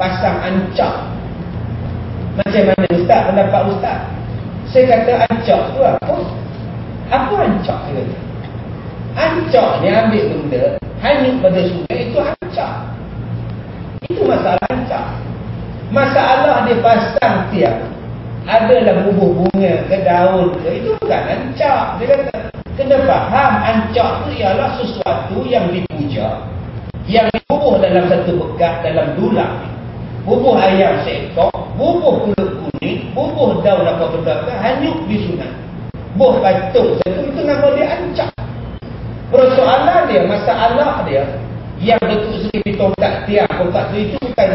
pasang ancak. Macam mana ustaz pendapat ustaz? Saya kata ancak tu apa? Apa ancak dia kata? Ancak ni ambil benda hanyut pada sungai itu ancak. Itu masalah ancak. Masalah dia pasang tiap adalah bubuh bunga ke daun ke itu bukan ancak. Dia kata kena faham ancak tu ialah sesuatu yang dipuja yang dibubuh dalam satu bekas dalam dulang bubuh ayam seekor bubuh kulit kuning bubuh daun apa benda ke hanyut di sungai. Buah batuk satu itu nama dia ancak. Persoalan dia masalah dia yang Datuk Seri Pitong tak tiap tak itu bukan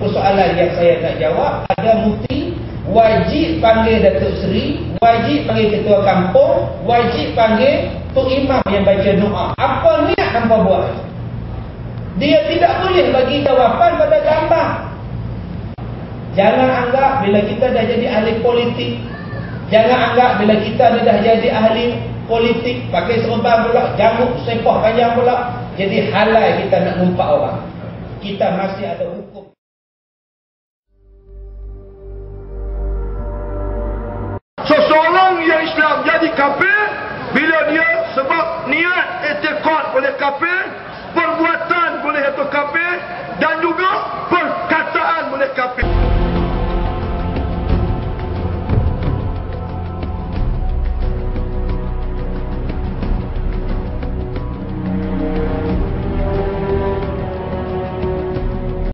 persoalan yang saya nak jawab ada muti wajib panggil Datuk Seri wajib panggil ketua kampung wajib panggil Tok Imam yang baca doa. Apa niat hampa buat dia tidak boleh bagi jawapan pada gambar. Jangan anggap bila kita dah jadi ahli politik. Jangan anggap bila kita dah jadi ahli politik. Pakai serban pula. Jamuk sepah panjang pula. Jadi halal kita nak numpak orang. Kita masih ada hukum. Seseorang yang Islam jadi kafir bila dia sebab niat etikad oleh kafir perbuatan kafir dan